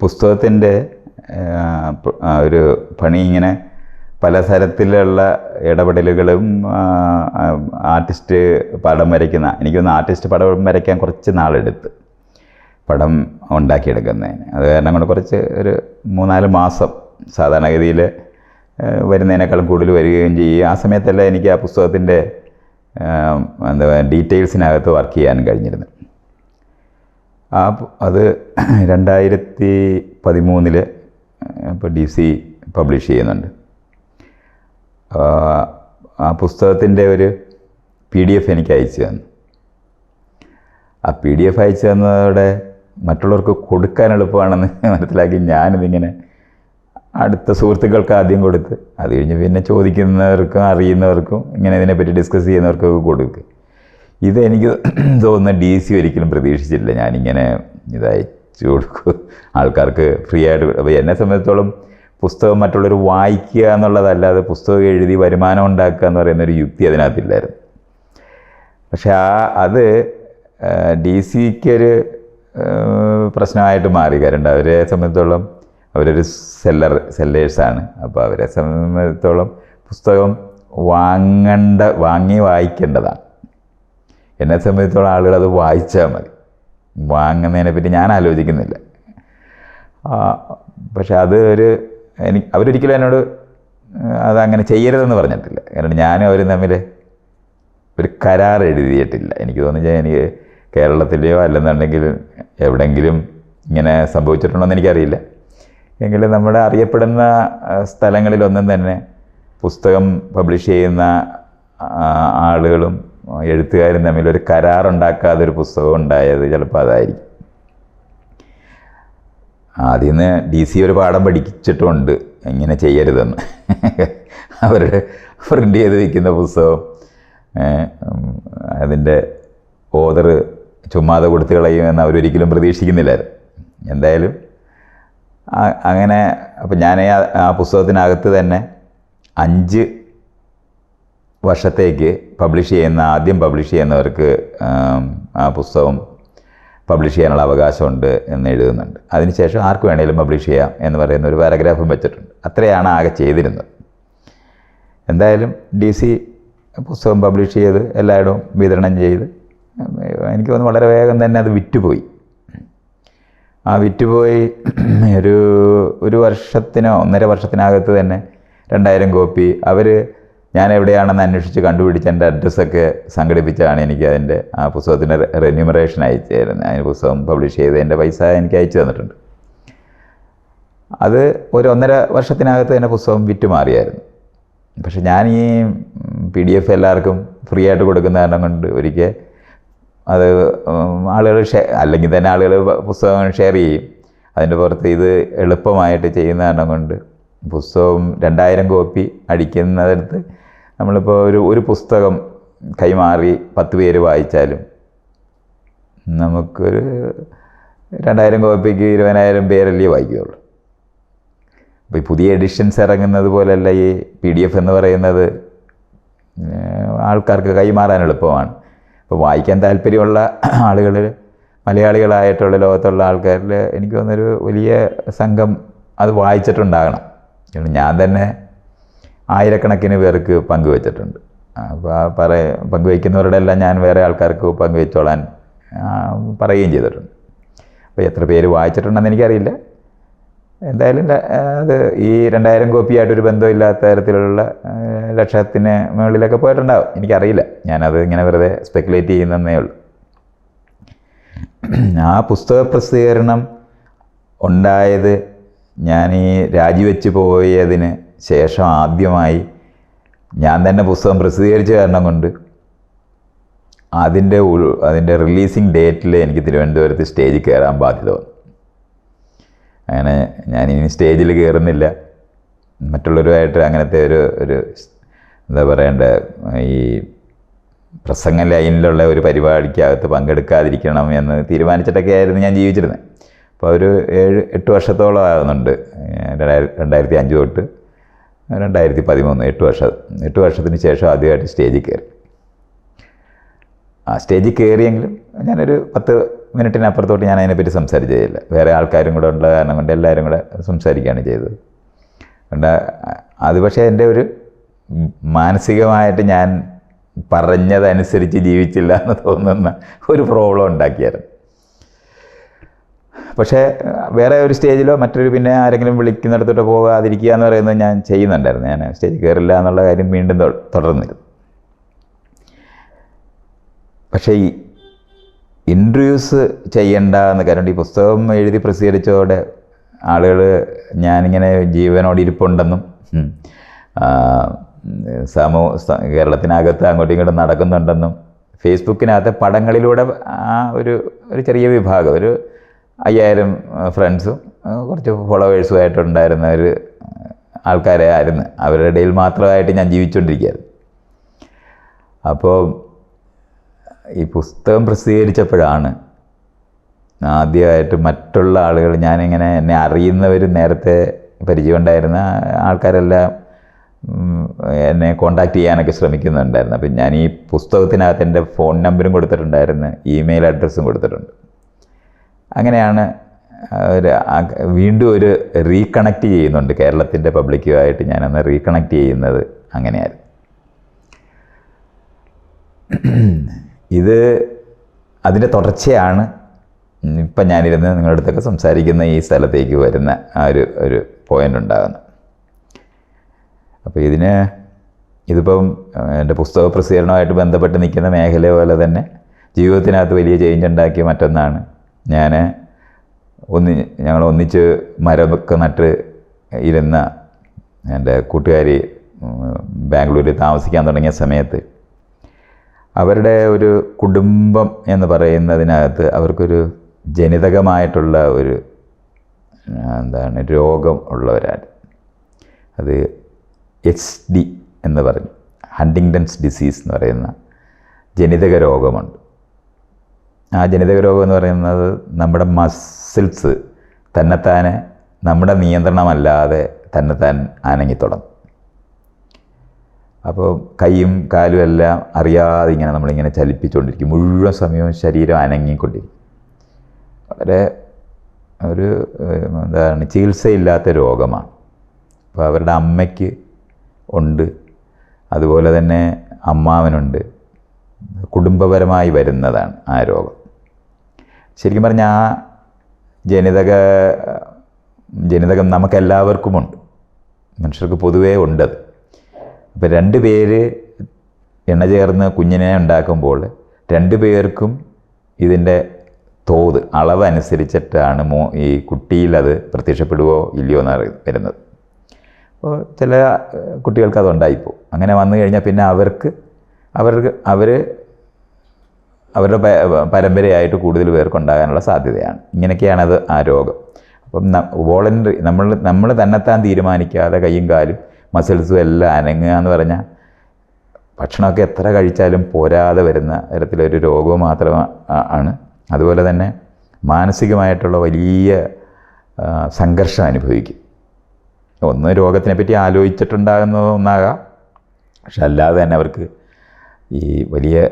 പുസ്തകത്തിന്റെ ഒരു പണി ഇങ്ങനെ പല തരത്തിലുള്ള ഇടപെടലുകളും ആർട്ടിസ്റ്റ് പടം വരയ്ക്കുന്ന എനിക്കൊന്ന് ആർട്ടിസ്റ്റ് പടം വരയ്ക്കാൻ കുറച്ച് നാളെടുത്ത് പടം ഉണ്ടാക്കിയെടുക്കുന്നതിന്. അത് കാരണം കൊണ്ട് കുറച്ച് ഒരു മൂന്നാൽ മാസം സാധാരണഗതിയിൽ വരുന്നതിനേക്കാളും കൂടുതൽ വരികയും ചെയ്യും. ആ സമയത്തെല്ലാം എനിക്ക് ആ പുസ്തകത്തിന്റെ എന്താ ഡീറ്റെയിൽസിനകത്ത് വർക്ക് ചെയ്യാനും കഴിഞ്ഞിരുന്നു. ആ അത് രണ്ടായിരത്തി പതിമൂന്നിൽ ഇപ്പോൾ ഡി സി പബ്ലിഷ് ചെയ്യുന്നുണ്ട്. ആ, പുസ്തകത്തിന്റെ ഒരു പി ഡി എഫ് എനിക്ക് അയച്ചു തന്നു. ആ പി ഡി എഫ് അയച്ചു തന്നതോടെ മറ്റുള്ളവർക്ക് കൊടുക്കാൻ എളുപ്പമാണെന്ന് മനസ്സിലാക്കി ഞാനിതിങ്ങനെ അടുത്ത സുഹൃത്തുക്കൾക്ക് ആദ്യം കൊടുത്ത് അത് കഴിഞ്ഞ് പിന്നെ ചോദിക്കുന്നവർക്കും അറിയുന്നവർക്കും ഇങ്ങനെ ഇതിനെപ്പറ്റി ഡിസ്കസ് ചെയ്യുന്നവർക്കൊക്കെ കൊടുക്കും. ഇത് എനിക്ക് തോന്നുന്ന ഡി സി ഒരിക്കലും പ്രതീക്ഷിച്ചില്ല ഞാനിങ്ങനെ ഇതയച്ചു കൊടുക്കും. ആൾക്കാർക്ക് ഫ്രീ ആയിട്ട് അപ്പോൾ എന്നെ സംബന്ധിച്ചോളം പുസ്തകം മറ്റുള്ളവർ വായിക്കുക എന്നുള്ളതല്ലാതെ പുസ്തകം എഴുതി വരുമാനം ഉണ്ടാക്കുക എന്ന് പറയുന്ന ഒരു യുക്തി അതിനകത്തില്ലായിരുന്നു. പക്ഷെ ആ അത് ഡി സിക്കൊരു പ്രശ്നമായിട്ട് മാറി. കാരണം അവരെ സംബന്ധിച്ചോളം അവരൊരു സെല്ലർ സെല്ലേഴ്സാണ് അപ്പോൾ അവരെ സംബന്ധിച്ചോളം പുസ്തകം വാങ്ങേണ്ട വാങ്ങി വായിക്കേണ്ടതാണ്. എന്നെ സംബന്ധിച്ചോളം ആളുകൾ അത് വായിച്ചാൽ മതി. വാങ്ങുന്നതിനെ പറ്റി ഞാൻ ആലോചിക്കുന്നില്ല. പക്ഷെ അത് ഒരു എനിക്ക് അവരൊരിക്കലും എന്നോട് അതങ്ങനെ ചെയ്യരുതെന്ന് പറഞ്ഞിട്ടില്ല. കാരണം ഞാനും അവരും തമ്മിൽ ഒരു കരാർ എഴുതിയിട്ടില്ല. എനിക്ക് തോന്നുന്നത് എനിക്ക് കേരളത്തിലെയോ അല്ലെന്നുണ്ടെങ്കിൽ എവിടെങ്കിലും ഇങ്ങനെ സംഭവിച്ചിട്ടുണ്ടോയെന്ന് എനിക്കറിയില്ല. എങ്കിലും നമ്മുടെ അറിയപ്പെടുന്ന സ്ഥലങ്ങളിലൊന്നും തന്നെ പുസ്തകം പബ്ലിഷ് ചെയ്യുന്ന ആളുകളും എഴുത്തുകാരും തമ്മിൽ ഒരു കരാറുണ്ടാക്കാതെ ഒരു പുസ്തകം ഉണ്ടായത് ചിലപ്പോൾ അതായിരിക്കും. ആദ്യം നിന്ന് ഡി സി ഒരു പാഠം പഠിച്ചിട്ടുണ്ട്. ഇങ്ങനെ ചെയ്യരുതെന്ന്. അവരുടെ പ്രിന്റ് ചെയ്ത് വയ്ക്കുന്ന പുസ്തകം അതിന്റെ ഓദർ ചുമ്മാതെ കൊടുത്തു കളയുമെന്ന് അവരൊരിക്കലും പ്രതീക്ഷിക്കുന്നില്ലായിരുന്നു. എന്തായാലും അങ്ങനെ അപ്പം ഞാൻ ആ പുസ്തകത്തിനകത്ത് തന്നെ അഞ്ച് വർഷത്തേക്ക് പബ്ലിഷ് ചെയ്യുന്ന ആദ്യം പബ്ലിഷ് ചെയ്യുന്നവർക്ക് ആ പുസ്തകം പബ്ലിഷ് ചെയ്യാനുള്ള അവകാശമുണ്ട് എന്ന് എഴുതുന്നുണ്ട്. അതിനുശേഷം ആർക്ക് വേണേലും പബ്ലിഷ് ചെയ്യാം എന്ന് പറയുന്ന ഒരു പാരഗ്രാഫും വെച്ചിട്ടുണ്ട്. അത്രയാണ് ആകെ ചെയ്തിരുന്നത്. എന്തായാലും ഡി സി പുസ്തകം പബ്ലിഷ് ചെയ്ത് എല്ലായിടവും വിതരണം ചെയ്ത് എനിക്ക് തോന്നുന്നു വളരെ വേഗം തന്നെ അത് വിറ്റുപോയി. ആ വിറ്റുപോയി ഒരു ഒരു വർഷത്തിനോ ഒന്നര വർഷത്തിനകത്ത് തന്നെ രണ്ടായിരം കോപ്പി അവർ ഞാൻ എവിടെയാണെന്ന് അന്വേഷിച്ച് കണ്ടുപിടിച്ച് എന്റെ അഡ്രസ്സൊക്കെ സംഘടിപ്പിച്ചാണ് എനിക്ക് അതിന്റെ ആ പുസ്തകത്തിന്റെ റെന്യൂമറേഷൻ അയച്ചു തരുന്നത് അതിന് പുസ്തകം പബ്ലിഷ് ചെയ്ത് എന്റെ പൈസ എനിക്ക് അയച്ചു തന്നിട്ടുണ്ട്. അത് ഒരു ഒന്നര വർഷത്തിനകത്ത് തന്നെ പുസ്തകം വിറ്റ് മാറിയായിരുന്നു പക്ഷെ ഞാൻ ഈ പി ഡി എഫ് എല്ലാവർക്കും ഫ്രീ ആയിട്ട് കൊടുക്കുന്ന കാരണം കൊണ്ട് ഒരിക്കൽ അത് ആളുകൾ ഷെയർ അല്ലെങ്കിൽ തന്നെ ആളുകൾ പുസ്തകം ഷെയർ ചെയ്യും. അതിന്റെ പുറത്ത് ഇത് എളുപ്പമായിട്ട് ചെയ്യുന്ന കാരണം കൊണ്ട് പുസ്തകം രണ്ടായിരം കോപ്പി അടിക്കുന്നിടത്ത് നമ്മളിപ്പോൾ ഒരു ഒരു പുസ്തകം കൈമാറി പത്ത് പേര് വായിച്ചാലും നമുക്കൊരു രണ്ടായിരം കോപ്പിക്ക് ഇരുപതിനായിരം പേരല്ലേ വായിക്കുകയുള്ളൂ അപ്പോൾ ഈ പുതിയ എഡിഷൻസ് ഇറങ്ങുന്നത് പോലെയല്ല ഈ പി ഡി എഫ് എന്ന് പറയുന്നത്. ആൾക്കാർക്ക് കൈമാറാൻ എളുപ്പമാണ്. അപ്പോൾ വായിക്കാൻ താല്പര്യമുള്ള ആളുകൾ മലയാളികളായിട്ടുള്ള ലോകത്തുള്ള ആൾക്കാരിൽ എനിക്ക് തോന്നുന്നൊരു വലിയ സംഘം അത് വായിച്ചിട്ടുണ്ടാകണം. ഞാൻ തന്നെ ആയിരക്കണക്കിന് പേർക്ക് പങ്കുവച്ചിട്ടുണ്ട്. അപ്പോൾ ആ പറ പങ്കുവയ്ക്കുന്നവരുടെ എല്ലാം ഞാൻ വേറെ ആൾക്കാർക്ക് പങ്കുവെച്ചോളാൻ പറയുകയും ചെയ്തിട്ടുണ്ട്. അപ്പോൾ എത്ര പേര് വായിച്ചിട്ടുണ്ടെന്ന് എനിക്കറിയില്ല. എന്തായാലും അത് ഈ രണ്ടായിരം കോപ്പിയായിട്ടൊരു ബന്ധമില്ലാത്ത തരത്തിലുള്ള ലക്ഷത്തിന് മുകളിലൊക്കെ പോയിട്ടുണ്ടാവും. എനിക്കറിയില്ല. ഞാനത് ഇങ്ങനെ വെറുതെ സ്പെക്കുലേറ്റ് ചെയ്യുന്നതേ ഉള്ളൂ. ആ പുസ്തക പ്രസിദ്ധീകരണം ഉണ്ടായത് ഞാൻ ഈ രാജിവെച്ച് പോയതിന് ശേഷം ആദ്യമായി ഞാൻ തന്നെ പുസ്തകം പ്രസിദ്ധീകരിച്ച കാരണം കൊണ്ട് അതിന്റെ അതിന്റെ റിലീസിങ് ഡേറ്റിൽ എനിക്ക് തിരുവനന്തപുരത്ത് സ്റ്റേജിൽ കയറാൻ ബാധ്യത വന്നു. അങ്ങനെ ഞാൻ ഇനി സ്റ്റേജിൽ കയറുന്നില്ല മറ്റുള്ളവരുമായിട്ട് അങ്ങനത്തെ ഒരു ഒരു എന്താ പറയണ്ട ഈ പ്രസംഗ ലൈനിലുള്ള ഒരു പരിപാടിക്കകത്ത് പങ്കെടുക്കാതിരിക്കണം എന്ന് തീരുമാനിച്ചിട്ടൊക്കെ ആയിരുന്നു ഞാൻ ജീവിച്ചിരുന്നത്. അപ്പോൾ ഒരു ഏഴ് എട്ട് വർഷത്തോളം ആകുന്നുണ്ട് രണ്ടായിരത്തി അഞ്ച് തൊട്ട് രണ്ടായിരത്തി പതിമൂന്ന് എട്ട് വർഷം എട്ട് വർഷത്തിന് ശേഷം ആദ്യമായിട്ട് സ്റ്റേജിൽ കയറി. ആ സ്റ്റേജിൽ കയറിയെങ്കിലും ഞാനൊരു പത്ത് മിനിറ്റിനപ്പുറത്തോട്ട് ഞാൻ അതിനെപ്പറ്റി സംസാരിച്ചതില്ല വേറെ ആൾക്കാരും കൂടെ ഉള്ള കാരണം കൊണ്ട് എല്ലാവരും കൂടെ സംസാരിക്കുകയാണ് ചെയ്തത്. അതുകൊണ്ട് അത് പക്ഷേ എന്റെ ഒരു മാനസികമായിട്ട് ഞാൻ പറഞ്ഞതനുസരിച്ച് ജീവിച്ചില്ല എന്ന് തോന്നുന്ന ഒരു പ്രോബ്ലം ഉണ്ടാക്കിയായിരുന്നു. പക്ഷേ വേറെ ഒരു സ്റ്റേജിലോ മറ്റൊരു പിന്നെ ആരെങ്കിലും വിളിക്കുന്നിടത്തോട്ട് പോകാതിരിക്കുക എന്ന് പറയുന്നത് ഞാൻ ചെയ്യുന്നുണ്ടായിരുന്നു. ഞാൻ സ്റ്റേജിൽ കയറില്ല എന്നുള്ള കാര്യം വീണ്ടും തുടർന്നിരുന്നു. പക്ഷേ ഈ ഇന്റർവ്യൂസ് ചെയ്യണ്ട എന്ന് കാരണം ഈ പുസ്തകം എഴുതി പ്രസിദ്ധീകരിച്ചതോടെ ആളുകൾ ഞാനിങ്ങനെ ജീവനോട് ഇരിപ്പുണ്ടെന്നും സമൂഹ കേരളത്തിനകത്ത് അങ്ങോട്ടും ഇങ്ങോട്ടും നടക്കുന്നുണ്ടെന്നും ഫേസ്ബുക്കിനകത്തെ പടങ്ങളിലൂടെ ആ ഒരു ഒരു ചെറിയ വിഭാഗം ഒരു അയ്യായിരം ഫ്രണ്ട്സും കുറച്ച് ഫോളോവേഴ്സും ആയിട്ടുണ്ടായിരുന്ന ഒരു ആൾക്കാരെ ആയിരുന്നു. അവരുടെ ഇടയിൽ മാത്രമായിട്ട് ഞാൻ ജീവിച്ചുകൊണ്ടിരിക്കുകയായിരുന്നു അപ്പോൾ ഈ പുസ്തകം പ്രസിദ്ധീകരിച്ചപ്പോഴാണ് ആദ്യമായിട്ട് മറ്റുള്ള ആളുകൾ ഞാനിങ്ങനെ എന്നെ അറിയുന്നവർ നേരത്തെ പരിചയമുണ്ടായിരുന്ന ആൾക്കാരെല്ലാം എന്നെ കോണ്ടാക്ട് ചെയ്യാനൊക്കെ ശ്രമിക്കുന്നുണ്ടായിരുന്നു. അപ്പം ഞാൻ ഈ പുസ്തകത്തിനകത്ത് എന്റെ ഫോൺ നമ്പറും കൊടുത്തിട്ടുണ്ടായിരുന്നു ഇമെയിൽ അഡ്രസ്സും കൊടുത്തിട്ടുണ്ട്. അങ്ങനെയാണ് ഒരു വീണ്ടും ഒരു റീകണക്ട് ചെയ്യുന്നുണ്ട്. കേരളത്തിന്റെ പബ്ലിക്കുമായിട്ട് ഞാനന്ന് റീകണക്ട് ചെയ്യുന്നത് അങ്ങനെയായിരുന്നു. ഇത് അതിന്റെ തുടർച്ചയാണ്. ഇപ്പം ഞാനിരുന്ന് നിങ്ങളുടെ അടുത്തൊക്കെ സംസാരിക്കുന്ന ഈ സ്ഥലത്തേക്ക് വരുന്ന ആ ഒരു ഒരു പോയിന്റ് ഉണ്ടാകുന്നത്. അപ്പോൾ ഇതിന് ഇതിപ്പം എന്റെ പുസ്തക പ്രസിദ്ധീകരണമായിട്ട് ബന്ധപ്പെട്ട് നിൽക്കുന്ന മേഖല പോലെ തന്നെ ജീവിതത്തിനകത്ത് വലിയ ചേഞ്ച് ഉണ്ടാക്കിയ മറ്റൊന്നാണ് ഞാൻ ഒന്ന് ഞങ്ങൾ ഒന്നിച്ച് മരമൊക്കെ നട്ട് ഇരുന്ന എന്റെ കൂട്ടുകാരി ബാംഗ്ലൂരിൽ താമസിക്കാൻ തുടങ്ങിയ സമയത്ത് അവരുടെ ഒരു കുടുംബം എന്ന് പറയുന്നതിനകത്ത് അവർക്കൊരു ജനിതകമായിട്ടുള്ള ഒരു എന്താണ് രോഗം ഉള്ളവരാണ്. അത് എച്ച് ഡി എന്ന് പറഞ്ഞു. ഹണ്ടിങ്ടൺസ് ഡിസീസ് എന്ന് പറയുന്ന ജനിതക രോഗമുണ്ട്. ആ ജനിതക രോഗം എന്ന് പറയുന്നത് നമ്മുടെ മസിൽസ് തന്നെത്താനെ നമ്മുടെ നിയന്ത്രണമല്ലാതെ തന്നെത്താൻ അനങ്ങി തുടങ്ങും. അപ്പോൾ കൈയും കാലും എല്ലാം അറിയാതെ ഇങ്ങനെ നമ്മളിങ്ങനെ ചലിപ്പിച്ചുകൊണ്ടിരിക്കും. മുഴുവൻ സമയവും ശരീരം അനങ്ങിക്കൊണ്ടിരിക്കും. വളരെ ഒരു എന്താണ് ചികിത്സയില്ലാത്ത രോഗമാണ്. അപ്പോൾ അവരുടെ അമ്മയ്ക്ക് ഉണ്ട്. അതുപോലെ തന്നെ അമ്മാവനുണ്ട്. കുടുംബപരമായി വരുന്നതാണ് ആ രോഗം. ശരിക്കും പറഞ്ഞാൽ ആ ജനിതക ജനിതകം നമുക്കെല്ലാവർക്കുമുണ്ട്. മനുഷ്യർക്ക് പൊതുവേ ഉണ്ടത് അപ്പോൾ രണ്ട് പേര് എണ്ണ ചേർന്ന് കുഞ്ഞിനെ ഉണ്ടാക്കുമ്പോൾ രണ്ട് പേർക്കും ഇതിന്റെ തോത് അളവ് അനുസരിച്ചിട്ടാണ് മോ ഈ കുട്ടിയിൽ അത് പ്രത്യക്ഷപ്പെടുവോ ഇല്ലയോ എന്ന് വരുന്നത്. അപ്പോൾ ചില കുട്ടികൾക്ക് അതുണ്ടായിപ്പോൾ അങ്ങനെ വന്നു കഴിഞ്ഞാൽ പിന്നെ അവർക്ക് അവർക്ക് അവർ അവരുടെ പരമ്പരയായിട്ട് കൂടുതൽ പേർക്കുണ്ടാകാനുള്ള സാധ്യതയാണ്. ഇങ്ങനെയൊക്കെയാണത് ആ രോഗം. അപ്പം വോളണ്ടറി നമ്മൾ നമ്മൾ തന്നെത്താൻ തീരുമാനിക്കാതെ കയ്യും കാലും മസിൽസും എല്ലാം അനങ്ങുക എന്ന് പറഞ്ഞാൽ ഭക്ഷണമൊക്കെ എത്ര കഴിച്ചാലും പോരാതെ വരുന്ന തരത്തിലൊരു രോഗവും ആണ്. അതുപോലെ തന്നെ മാനസികമായിട്ടുള്ള വലിയ സംഘർഷം അനുഭവിക്കും. ഒന്ന് രോഗത്തിനെ പറ്റി ആലോചിച്ചിട്ടുണ്ടാകുന്ന ഒന്നാകാം. പക്ഷെ അല്ലാതെ തന്നെ അവർക്ക് ഈ വലിയ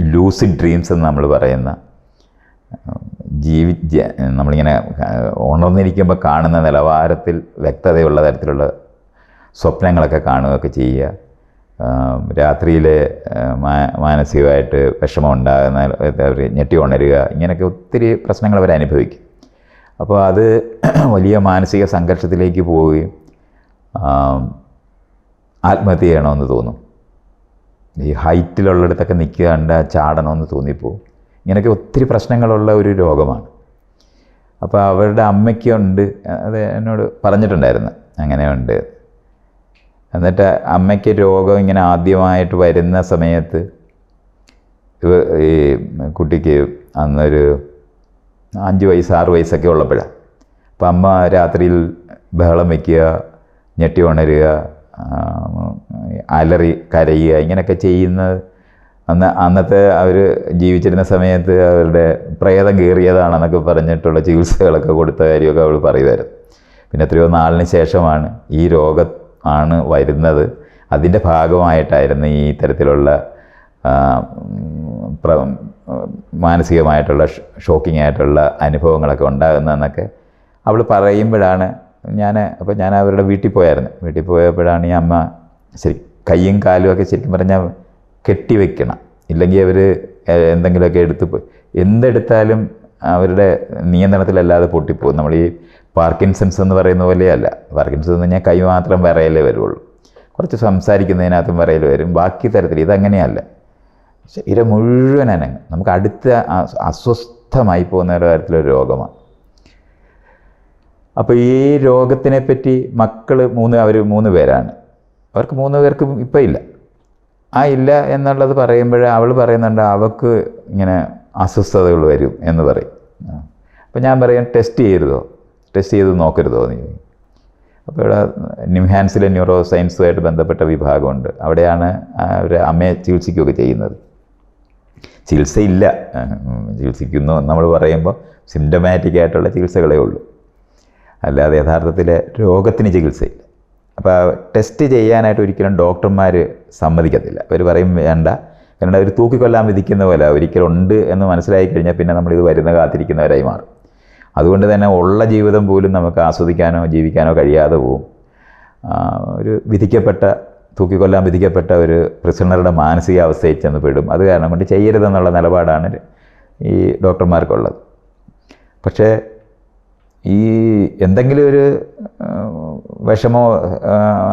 ലൂസിഡ് ഡ്രീംസ് എന്ന് നമ്മൾ പറയുന്ന ജീവി നമ്മളിങ്ങനെ ഉണർന്നിരിക്കുമ്പോൾ കാണുന്ന നിലവാരത്തിൽ വ്യക്തതയുള്ള തരത്തിലുള്ള സ്വപ്നങ്ങളൊക്കെ കാണുകയൊക്കെ ചെയ്യുക. രാത്രിയിൽ മാനസികമായിട്ട് വിഷമം ഉണ്ടാകുന്ന അവർ ഞെട്ടി ഉണരുക ഇങ്ങനെയൊക്കെ ഒത്തിരി പ്രശ്നങ്ങൾ അവർ അനുഭവിക്കും. അപ്പോൾ അത് വലിയ മാനസിക സംഘർഷത്തിലേക്ക് പോവുകയും ആത്മഹത്യ ചെയ്യണമെന്ന് തോന്നും. ഈ ഹൈറ്റിലുള്ളിടത്തൊക്കെ നിൽക്കാണ്ട് ചാടണമെന്ന് തോന്നിപ്പോവും. ഇങ്ങനെയൊക്കെ ഒത്തിരി പ്രശ്നങ്ങളുള്ള ഒരു രോഗമാണ്. അപ്പോൾ അവരുടെ അമ്മയ്ക്കുണ്ട് അത് എന്നോട് പറഞ്ഞിട്ടുണ്ടായിരുന്നു. അങ്ങനെയുണ്ട് എന്നിട്ട് അമ്മയ്ക്ക് രോഗം ഇങ്ങനെ ആദ്യമായിട്ട് വരുന്ന സമയത്ത് ഈ കുട്ടിക്ക് അന്നൊരു അഞ്ച് വയസ്സ് ആറ് വയസ്സൊക്കെ ഉള്ളപ്പോഴാണ് അപ്പം അമ്മ രാത്രിയിൽ ബഹളം വയ്ക്കുക ഞെട്ടി ഉണരുക അലറി കരയുക ഇങ്ങനെയൊക്കെ ചെയ്യുന്നത് അന്ന് അന്നത്തെ അവർ ജീവിച്ചിരുന്ന സമയത്ത് അവരുടെ പ്രേതം കയറിയതാണെന്നൊക്കെ പറഞ്ഞിട്ടുള്ള ചികിത്സകളൊക്കെ കൊടുത്ത കാര്യമൊക്കെ അവൾ പറയുമായിരുന്നു. പിന്നെ എത്രയോ നാളിന് ശേഷമാണ് ഈ രോഗം ആണ് വരുന്നത്. അതിന്റെ ഭാഗമായിട്ടായിരുന്നു ഈ തരത്തിലുള്ള മാനസികമായിട്ടുള്ള ഷോക്കിംഗ് ആയിട്ടുള്ള അനുഭവങ്ങളൊക്കെ ഉണ്ടാകുന്നതെന്നൊക്കെ അവൾ പറയുമ്പോഴാണ് ഞാൻ അപ്പോൾ ഞാൻ അവരുടെ വീട്ടിൽ പോയായിരുന്നു. വീട്ടിൽ പോയപ്പോഴാണ് ഈ അമ്മ ശരി കയ്യും കാലും ഒക്കെ ശരിക്കും പറഞ്ഞാൽ കെട്ടിവെക്കണം ഇല്ലെങ്കിൽ അവർ എന്തെങ്കിലുമൊക്കെ എടുത്ത് എന്തെടുത്താലും അവരുടെ നിയന്ത്രണത്തിലല്ലാതെ പൊട്ടിപ്പോകും. നമ്മൾ ഈ പാർക്കിൻസൺസ് എന്ന് പറയുന്ന പോലെയല്ല. പാർക്കിൻസൺസ് എന്ന് പറഞ്ഞാൽ കൈ മാത്രം വിറയലേ വരുള്ളൂ. കുറച്ച് സംസാരിക്കുന്നതിനകത്തും വിറയൽ വരും. ബാക്കി തരത്തിൽ ഇതങ്ങനെയല്ല. ശരീരം മുഴുവൻ അനങ്ങ്. നമുക്ക് അടുത്ത അസ്വസ്ഥമായി പോകുന്ന ഒരു തരത്തിലൊരു രോഗമാണ്. അപ്പോൾ ഈ രോഗത്തിനെ പറ്റി മക്കൾ മൂന്ന് അവർ മൂന്ന് പേരാണ്. അവർക്ക് മൂന്ന് പേർക്കും ഇപ്പം ഇല്ല. ആ ഇല്ല എന്നുള്ളത് പറയുമ്പോൾ അവൾ പറയുന്നുണ്ട് അവൾക്ക് ഇങ്ങനെ അസ്വസ്ഥതകൾ വരും എന്ന് പറയും. അപ്പോൾ ഞാൻ പറയാം ടെസ്റ്റ് ചെയ്യരുതോ? ടെസ്റ്റ് ചെയ്ത് നോക്കരുതോ എന്ന് ചോദിക്കും അപ്പോൾ ഇവിടെ ന്യൂഹാൻസിലെ ന്യൂറോ സയൻസുമായിട്ട് ബന്ധപ്പെട്ട വിഭാഗമുണ്ട്. അവിടെയാണ് അവർ അമ്മയെ ചികിത്സിക്കുകയൊക്കെ ചെയ്യുന്നത്. ചികിത്സയില്ല. ചികിത്സിക്കുന്നു നമ്മൾ പറയുമ്പോൾ സിംറ്റമാറ്റിക് ആയിട്ടുള്ള ചികിത്സകളേ ഉള്ളൂ. അല്ലാതെ യഥാർത്ഥത്തിൽ രോഗത്തിന് ചികിത്സയില്ല. അപ്പോൾ ടെസ്റ്റ് ചെയ്യാനായിട്ട് ഒരിക്കലും ഡോക്ടർമാർ സമ്മതിക്കത്തില്ല. അവർ പറയും വേണ്ട. കാരണം അവർ തൂക്കിക്കൊല്ലാൻ വിധിക്കുന്ന പോലെ ഒരിക്കലും ഉണ്ട് എന്ന് മനസ്സിലായി കഴിഞ്ഞാൽ പിന്നെ നമ്മളിത് വരുന്ന കാത്തിരിക്കുന്നവരായി മാറും. അതുകൊണ്ട് തന്നെ ഉള്ള ജീവിതം പോലും നമുക്ക് ആസ്വദിക്കാനോ ജീവിക്കാനോ കഴിയാതെ പോവും. ഒരു വിധിക്കപ്പെട്ട തൂക്കിക്കൊല്ലാൻ വിധിക്കപ്പെട്ട ഒരു പ്രിസണറുടെ മാനസികാവസ്ഥയിൽ ചെന്ന് പെടും. അത് കാരണം കൊണ്ട് ചെയ്യരുതെന്നുള്ള നിലപാടാണ് ഈ ഡോക്ടർമാർക്കുള്ളത് പക്ഷേ ഈ എന്തെങ്കിലും ഒരു വിഷമോ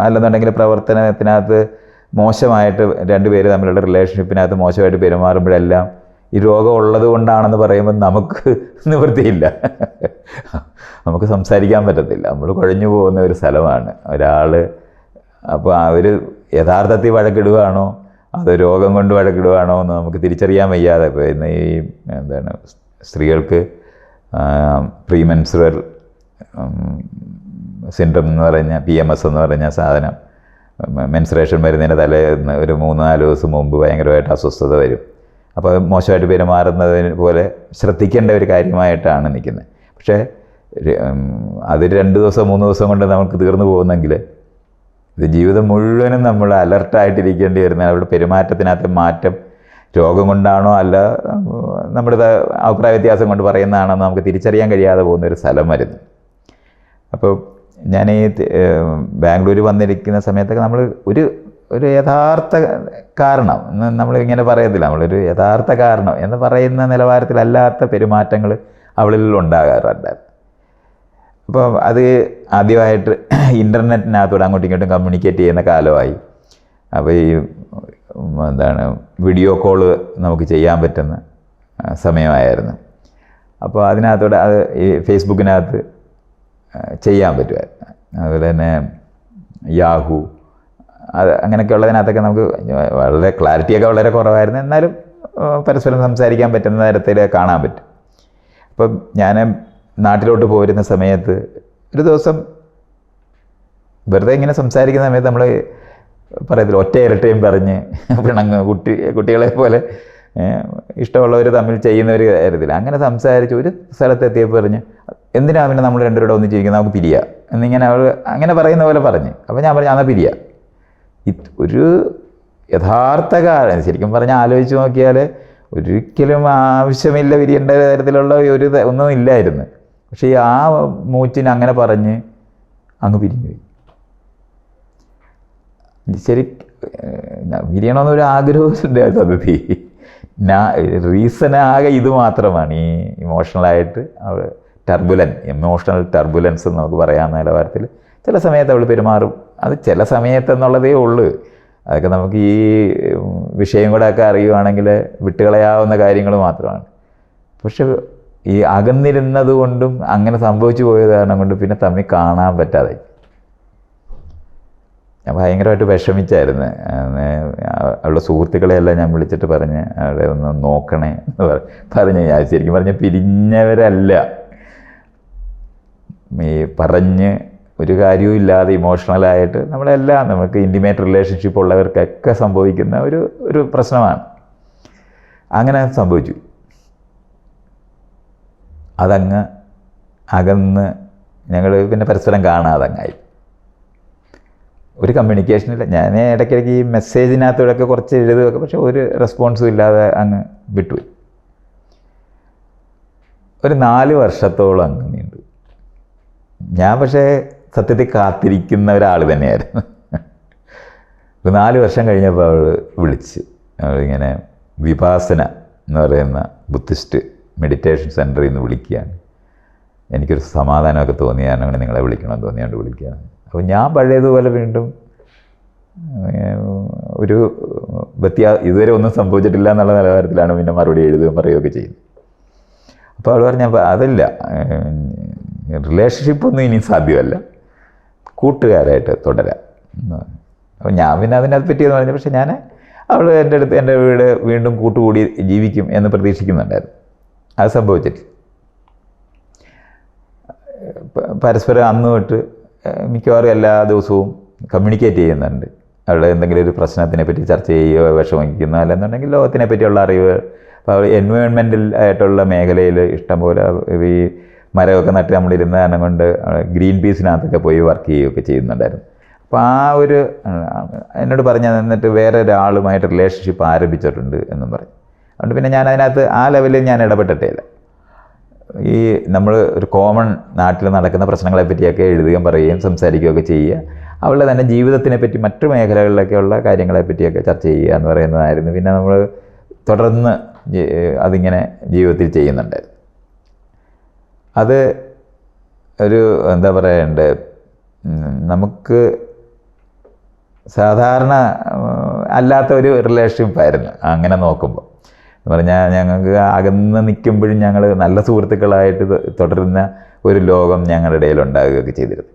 അല്ലെന്നുണ്ടെങ്കിൽ പ്രവർത്തനത്തിനകത്ത് മോശമായിട്ട് രണ്ടുപേര് തമ്മിലുള്ള റിലേഷൻഷിപ്പിനകത്ത് മോശമായിട്ട് പെരുമാറുമ്പോഴെല്ലാം ഈ രോഗം ഉള്ളത് കൊണ്ടാണെന്ന് പറയുമ്പോൾ നമുക്ക് നിവൃത്തിയില്ല. നമുക്ക് സംസാരിക്കാൻ പറ്റത്തില്ല. നമ്മൾ കുഴഞ്ഞു പോകുന്ന ഒരു സ്ഥലമാണ്. ഒരാൾ അപ്പോൾ അവർ യഥാർത്ഥത്തിൽ വഴക്കിടുകയാണോ? അത് രോഗം കൊണ്ട് വഴക്കിടുകയാണോ എന്ന് നമുക്ക് തിരിച്ചറിയാൻ വയ്യാതെ ഇന്ന് ഈ എന്താണ് സ്ത്രീകൾക്ക് പ്രീമെൻസുറൽ സിൻഡ്രം എന്ന് പറഞ്ഞ പി എം എസ് എന്ന് പറഞ്ഞ സാധനം മെൻസുറേഷൻ വരുന്നതിന്റെ തലേന്ന് ഒരു മൂന്ന് നാല് ദിവസം മുമ്പ് ഭയങ്കരമായിട്ട് അസ്വസ്ഥത വരും. അപ്പോൾ അത് മോശമായിട്ട് പെരുമാറുന്നതിന് പോലെ ശ്രദ്ധിക്കേണ്ട ഒരു കാര്യമായിട്ടാണ് നിൽക്കുന്നത്. പക്ഷേ അത് രണ്ട് ദിവസം മൂന്ന് ദിവസം കൊണ്ട് നമുക്ക് തീർന്നു പോകുന്നെങ്കിൽ ഇത് ജീവിതം മുഴുവനും നമ്മൾ അലർട്ടായിട്ടിരിക്കേണ്ടി വരുന്ന അവരുടെ പെരുമാറ്റത്തിനകത്ത് മാറ്റം രോഗം കൊണ്ടാണോ അല്ല നമ്മുടെ അഭിപ്രായ വ്യത്യാസം കൊണ്ട് പറയുന്നതാണോ നമുക്ക് തിരിച്ചറിയാൻ കഴിയാതെ പോകുന്ന ഒരു സ്ഥലം വരുന്നു. അപ്പോൾ ഞാൻ ഈ ബാംഗ്ലൂർ വന്നിരിക്കുന്ന സമയത്തൊക്കെ നമ്മൾ ഒരു ഒരു യഥാർത്ഥ കാരണം നമ്മൾ ഇങ്ങനെ പറയത്തില്ല നമ്മളൊരു യഥാർത്ഥ കാരണം എന്ന് പറയുന്ന നിലവാരത്തിലല്ലാത്ത പെരുമാറ്റങ്ങൾ അവളിൽ ഉണ്ടാകാറുണ്ട്. അപ്പോൾ അത് ആദ്യമായിട്ട് ഇന്റർനെറ്റിനകത്തൂടെ അങ്ങോട്ടും ഇങ്ങോട്ടും കമ്മ്യൂണിക്കേറ്റ് ചെയ്യുന്ന കാലമായി. അപ്പോൾ ഈ എന്താണ് വീഡിയോ കോൾ നമുക്ക് ചെയ്യാൻ പറ്റുന്ന സമയമായിരുന്നു. അപ്പോൾ അതിനകത്തൂടെ അത് ഈ ഫേസ്ബുക്കിനകത്ത് ചെയ്യാൻ പറ്റുമായിരുന്നു. അതുപോലെ തന്നെ യാഹു അത് അങ്ങനെയൊക്കെ ഉള്ളതിനകത്തൊക്കെ നമുക്ക് വളരെ ക്ലാരിറ്റിയൊക്കെ വളരെ കുറവായിരുന്നു. എന്നാലും പരസ്പരം സംസാരിക്കാൻ പറ്റുന്ന തരത്തിൽ കാണാൻ പറ്റും. അപ്പം ഞാൻ നാട്ടിലോട്ട് പോരുന്ന സമയത്ത് ഒരു ദിവസം വെറുതെ ഇങ്ങനെ സംസാരിക്കുന്ന സമയത്ത് നമ്മൾ പറയത്തില്ല ഒറ്റ ഇരട്ടയും പറഞ്ഞ് പിണങ്ങ് കുട്ടി കുട്ടികളെ പോലെ ഇഷ്ടമുള്ളവർ തമ്മിൽ ചെയ്യുന്നവർ കാര്യത്തില്ല അങ്ങനെ സംസാരിച്ച് ഒരു സ്ഥലത്തെത്തിയപ്പോൾ പറഞ്ഞ് എന്തിനാ പിന്നെ നമ്മൾ രണ്ടുപേരുടെ ഒന്നും ജീവിക്കുന്നത് നമുക്ക് പിരിയ. എന്നിങ്ങനെ അവൾ അങ്ങനെ പറയുന്ന പോലെ പറഞ്ഞ്. അപ്പോൾ ഞാൻ പറഞ്ഞു എന്നാൽ പിരിയാ. ഒരു യഥാർത്ഥ കാരണം ശരിക്കും പറഞ്ഞാൽ ആലോചിച്ച് നോക്കിയാൽ ഒരിക്കലും ആവശ്യമില്ല പിരിയേണ്ട തരത്തിലുള്ള ഒരു ഒന്നും ഇല്ലായിരുന്നു. പക്ഷേ ആ മൂച്ചിന് അങ്ങനെ പറഞ്ഞ് അങ്ങ് പിരിഞ്ഞു പോയി. ശരി വിരിയണമെന്നൊരു ആഗ്രഹമുണ്ട് ഞാൻ റീസൺ ആകെ ഇത് മാത്രമാണ് ഈ ഇമോഷണലായിട്ട് അവൾ ടർബുലൻ ഇമോഷണൽ ടർബുലൻസ് എന്ന് നമുക്ക് പറയാവുന്ന നിലവാരത്തിൽ. ചില സമയത്ത് അവൾ പെരുമാറും. അത് ചില സമയത്ത് എന്നുള്ളതേ ഉള്ളൂ. അതൊക്കെ നമുക്ക് ഈ വിഷയം കൂടെ ഒക്കെ അറിയുവാണെങ്കിൽ വിട്ടുകളയാവുന്ന കാര്യങ്ങൾ മാത്രമാണ്. പക്ഷെ ഈ അകന്നിരുന്നത് കൊണ്ടും അങ്ങനെ സംഭവിച്ചു പോയത് കാരണം കൊണ്ട് പിന്നെ തമ്മിൽ കാണാൻ പറ്റാതെ ഞാൻ ഭയങ്കരമായിട്ട് വിഷമിച്ചായിരുന്നു. അവളുടെ സുഹൃത്തുക്കളെയെല്ലാം ഞാൻ വിളിച്ചിട്ട് പറഞ്ഞ് അവിടെ ഒന്ന് നോക്കണേ എന്ന് പറഞ്ഞ് ഞാൻ ശരിക്കും പറഞ്ഞ് പിരിഞ്ഞവരല്ല. ഈ പറഞ്ഞ് ഒരു കാര്യവും ഇല്ലാതെ ഇമോഷണലായിട്ട് നമ്മളെല്ലാം നമുക്ക് ഇന്റിമേറ്റ് റിലേഷൻഷിപ്പ് ഉള്ളവർക്കൊക്കെ സംഭവിക്കുന്ന ഒരു ഒരു പ്രശ്നമാണ്. അങ്ങനെ സംഭവിച്ചു. അതങ്ങ് അകന്ന് ഞങ്ങൾ പിന്നെ പരസ്പരം കാണാതെ അങ്ങായി ഒരു കമ്മ്യൂണിക്കേഷനില്ല ഞാൻ ഇടയ്ക്കിടയ്ക്ക് ഈ മെസ്സേജിനകത്തൂടെയൊക്കെ കുറച്ച് എഴുതുകയൊക്കെ പക്ഷെ ഒരു റെസ്പോൺസും ഇല്ലാതെ അങ്ങ് വിട്ടുപോയി. ഒരു നാല് വർഷത്തോളം അങ്ങ് നീണ്ടു ഞാൻ പക്ഷേ സത്യത്തിൽ കാത്തിരിക്കുന്ന ഒരാൾ തന്നെയായിരുന്നു. ഒരു നാല് വർഷം കഴിഞ്ഞപ്പോൾ അവൾ വിളിച്ച്. അവളിങ്ങനെ വിപാസന എന്ന് പറയുന്ന ബുദ്ധിസ്റ്റ് മെഡിറ്റേഷൻ സെന്ററിൽ നിന്ന് വിളിക്കുകയാണ്. എനിക്കൊരു സമാധാനമൊക്കെ തോന്നിയാണ് നിങ്ങളെ വിളിക്കണമെന്ന് തോന്നിയാണ്ട് വിളിക്കുകയാണ്. അപ്പോൾ ഞാൻ പഴയതുപോലെ വീണ്ടും ഒരു വ്യത്യാ ഇതുവരെ ഒന്നും സംഭവിച്ചിട്ടില്ല എന്നുള്ള നിലവാരത്തിലാണ് പിന്നെ മറുപടി എഴുതുകയും പറയുകയൊക്കെ ചെയ്യുന്നത്. അപ്പോൾ അവൾ പറഞ്ഞ അതല്ല റിലേഷൻഷിപ്പ് ഒന്നും ഇനി സാധ്യമല്ല. കൂട്ടുകാരായിട്ട് തുടരാം. അപ്പോൾ ഞാൻ പിന്നെ അതിനകത്ത് പറ്റിയെന്ന് പറഞ്ഞു. പക്ഷേ ഞാൻ അവൾ എന്റെ അടുത്ത് എന്റെ വീട് വീണ്ടും കൂട്ടുകൂടി ജീവിക്കും എന്ന് പ്രതീക്ഷിക്കുന്നുണ്ടായിരുന്നു. അത് സംഭവിച്ചിട്ടില്ല. പരസ്പരം അന്ന് തൊട്ട് മിക്കവാറും എല്ലാ ദിവസവും കമ്മ്യൂണിക്കേറ്റ് ചെയ്യുന്നുണ്ട്. അവരുടെ എന്തെങ്കിലും ഒരു പ്രശ്നത്തിനെ പറ്റി ചർച്ച ചെയ്യുകയോ വിഷമിക്കുന്നോ അല്ലെന്നുണ്ടെങ്കിൽ ലോകത്തിനെ പറ്റിയുള്ള അറിവ്. അപ്പോൾ എൻവയോൺമെന്റൽ ആയിട്ടുള്ള മേഖലയിൽ ഇഷ്ടംപോലെ ഈ മരമൊക്കെ നട്ട് നമ്മളിരുന്ന കാരണം കൊണ്ട് ഗ്രീൻ പീസിനകത്തൊക്കെ പോയി വർക്ക് ചെയ്യുകയൊക്കെ ചെയ്യുന്നുണ്ടായിരുന്നു. അപ്പോൾ ആ ഒരു എന്നോട് പറഞ്ഞ എന്നിട്ട് വേറെ ഒരാളുമായിട്ട് റിലേഷൻഷിപ്പ് ആരംഭിച്ചിട്ടുണ്ട് എന്നും പറയും അതുകൊണ്ട് പിന്നെ ഞാൻ അതിനകത്ത് ആ ലെവലിൽ ഞാൻ ഇടപെട്ടിട്ടേ ഇല്ല. ഈ നമ്മൾ ഒരു കോമൺ നാട്ടിൽ നടക്കുന്ന പ്രശ്നങ്ങളെ പറ്റിയൊക്കെ എഴുതുകയും പറയുകയും സംസാരിക്കുകയൊക്കെ ചെയ്യുക. അവളുടെ തന്നെ ജീവിതത്തിനെ പറ്റി മറ്റു മേഖലകളിലൊക്കെയുള്ള കാര്യങ്ങളെ പറ്റിയൊക്കെ ചർച്ച ചെയ്യുക എന്ന് പറയുന്നതായിരുന്നു. പിന്നെ നമ്മൾ തുടർന്ന് അതിങ്ങനെ ജീവിതത്തിൽ ചെയ്യുന്നുണ്ട്. അത് ഒരു എന്താ പറയണ്ടേ? നമുക്ക് സാധാരണ അല്ലാത്ത ഒരു റിലേഷൻഷിപ്പായിരുന്നു അങ്ങനെ നോക്കുമ്പോൾ എന്ന് പറഞ്ഞാൽ ഞങ്ങൾക്ക് അകന്ന് നിൽക്കുമ്പോഴും ഞങ്ങൾ നല്ല സുഹൃത്തുക്കളായിട്ട് തുടരുന്ന ഒരു ലോകം ഞങ്ങളുടെ ഇടയിൽ ഉണ്ടാകുകയൊക്കെ ചെയ്തിരുന്നു.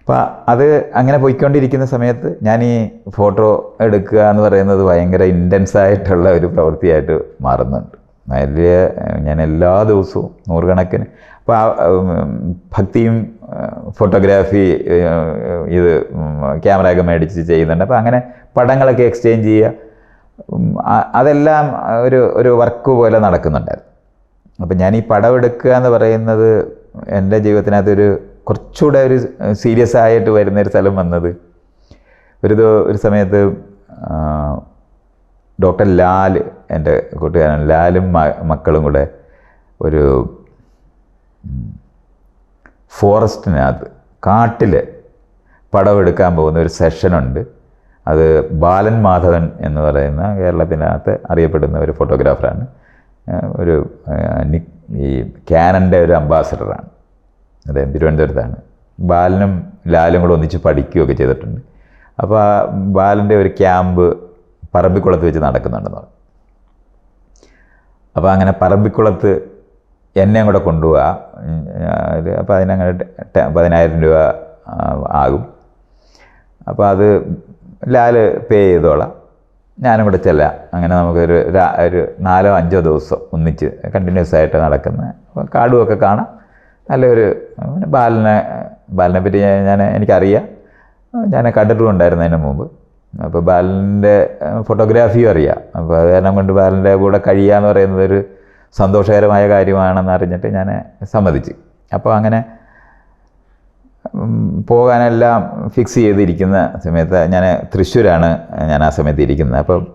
അപ്പോൾ അത് അങ്ങനെ പോയിക്കൊണ്ടിരിക്കുന്ന സമയത്ത് ഞാൻ ഈ ഫോട്ടോ എടുക്കുക എന്ന് പറയുന്നത് ഭയങ്കര ഇന്റൻസ് ആയിട്ടുള്ള ഒരു പ്രവൃത്തിയായിട്ട് മാറുന്നുണ്ട്. വലിയ ഞാൻ എല്ലാ ദിവസവും നൂറുകണക്കിന് അപ്പോൾ ആ ഭക്തിയും ഫോട്ടോഗ്രാഫി ഇത് ക്യാമറയൊക്കെ മേടിച്ച് ചെയ്യുന്നുണ്ട്. അപ്പോൾ അങ്ങനെ പടങ്ങളൊക്കെ എക്സ്ചേഞ്ച് ചെയ്യുക അതെല്ലാം ഒരു ഒരു വർക്ക് പോലെ നടക്കുന്നുണ്ടായിരുന്നു. അപ്പം ഞാൻ ഈ പടം എടുക്കുക എന്ന് പറയുന്നത് എന്റെ ജീവിതത്തിനകത്തൊരു കുറച്ചുകൂടെ ഒരു സീരിയസ് ആയിട്ട് വരുന്ന ഒരു സ്ഥലം വന്നത് ഒരു ഒരു സമയത്ത് ഡോക്ടർ ലാൽ എന്റെ കൂട്ടുകാരൻ ലാലും മക്കളും കൂടെ ഒരു ഫോറസ്റ്റിനകത്ത് കാട്ടിൽ പടമെടുക്കാൻ പോകുന്ന ഒരു സെഷനുണ്ട് അത് ബാലൻ മാധവൻ എന്ന് പറയുന്ന കേരളത്തിനകത്ത് അറിയപ്പെടുന്ന ഒരു ഫോട്ടോഗ്രാഫറാണ് ഒരു ഈ ക്യാനന്റെ ഒരു അംബാസഡറാണ്. അദ്ദേഹം തിരുവനന്തപുരത്താണ്. ബാലനും ലാലും കൂടെ ഒന്നിച്ച് പഠിക്കുകയൊക്കെ ചെയ്തിട്ടുണ്ട്. അപ്പോൾ ആ ബാലന്റെ ഒരു ക്യാമ്പ് പറമ്പിക്കുളത്ത് വെച്ച് നടക്കുന്നുണ്ടെന്ന് പറഞ്ഞു. അപ്പോൾ അങ്ങനെ പറമ്പിക്കുളത്ത് എന്നെയും കൂടെ കൊണ്ടുപോകാം അപ്പോൾ അതിനങ്ങനെ പതിനായിരം രൂപ ആകും. അപ്പോൾ അത് ലാൽ പേ ചെയ്തോളാം. ഞാനും കൂടെ ചെല്ലാം. അങ്ങനെ നമുക്കൊരു ഒരു നാലോ അഞ്ചോ ദിവസം ഒന്നിച്ച് കണ്ടിന്യൂസ് ആയിട്ട് നടക്കുന്ന കാടുമൊക്കെ കാണാം. നല്ലൊരു പിന്നെ ബാലനെ ബാലനെ പറ്റി ഞാൻ എനിക്കറിയാം. ഞാൻ കണ്ടിട്ടും ഉണ്ടായിരുന്നു അതിന് മുമ്പ്. അപ്പോൾ ബാലന്റെ ഫോട്ടോഗ്രാഫിയും അറിയാം. അപ്പോൾ അത് കാരണം കൊണ്ട് ബാലന്റെ കൂടെ കഴിയുക എന്ന് പറയുന്നത് ഒരു സന്തോഷകരമായ കാര്യമാണെന്ന് അറിഞ്ഞിട്ട് ഞാൻ സമ്മതിച്ചു. അപ്പോൾ അങ്ങനെ പോകാനെല്ലാം ഫിക്സ് ചെയ്തിരിക്കുന്ന സമയത്ത് ഞാൻ തൃശ്ശൂരാണ് ഞാൻ ആ സമയത്ത് ഇരിക്കുന്നത്. അപ്പം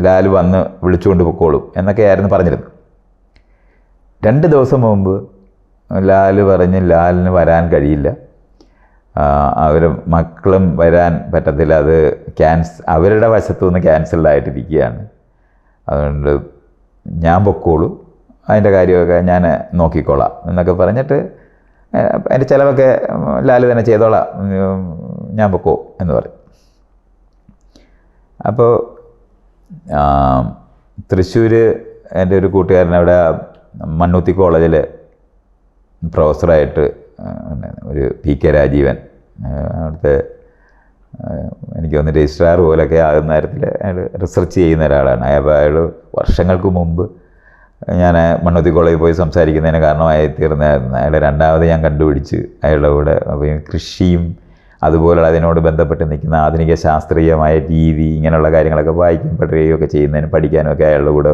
ലാൽ വന്ന് വിളിച്ചുകൊണ്ട് പൊക്കോളും എന്നൊക്കെയായിരുന്നു പറഞ്ഞിരുന്നത്. രണ്ട് ദിവസം മുമ്പ് ലാൽ പറഞ്ഞ് ലാലിന് വരാൻ കഴിയില്ല. അവർ മക്കളും വരാൻ പറ്റത്തില്ല. അത് ക്യാൻസ് അവരുടെ വശത്തു നിന്ന് ക്യാൻസൽഡ് ആയിട്ടിരിക്കുകയാണ്. അതുകൊണ്ട് ഞാൻ പൊക്കോളൂ. അതിന്റെ കാര്യമൊക്കെ ഞാൻ നോക്കിക്കോളാം എന്നൊക്കെ പറഞ്ഞിട്ട് അതിന്റെ ചിലവൊക്കെ ലാൽ തന്നെ ചെയ്തോളാം. ഞാൻ പൊക്കോ എന്ന് പറയും. അപ്പോൾ തൃശ്ശൂർ എന്റെ ഒരു കൂട്ടുകാരൻ അവിടെ മണ്ണൂത്തി കോളേജിൽ പ്രൊഫസറായിട്ട് ഒരു പി കെ രാജീവൻ അവിടുത്തെ എനിക്ക് തോന്നുന്നു രജിസ്ട്രാർ പോലൊക്കെ ആകുന്ന തരത്തിൽ അയാൾ റിസർച്ച് ചെയ്യുന്ന ഒരാളാണ്. അപ്പോൾ അയാൾ വർഷങ്ങൾക്ക് മുമ്പ് ഞാൻ മണ്ണുത്തി കോളേജിൽ പോയി സംസാരിക്കുന്നതിന് കാരണമായി തീർന്നായിരുന്നു അയാളെ രണ്ടാമത് ഞാൻ കണ്ടുപിടിച്ച് അയാളുടെ കൂടെ അപ്പോൾ കൃഷിയും അതുപോലുള്ള അതിനോട് ബന്ധപ്പെട്ട് നിൽക്കുന്ന ആധുനിക ശാസ്ത്രീയമായ രീതി ഇങ്ങനെയുള്ള കാര്യങ്ങളൊക്കെ വായിക്കും പഠിക്കുകയും ഒക്കെ ചെയ്യുന്നതിന് പഠിക്കാനും ഒക്കെ അയാളുടെ കൂടെ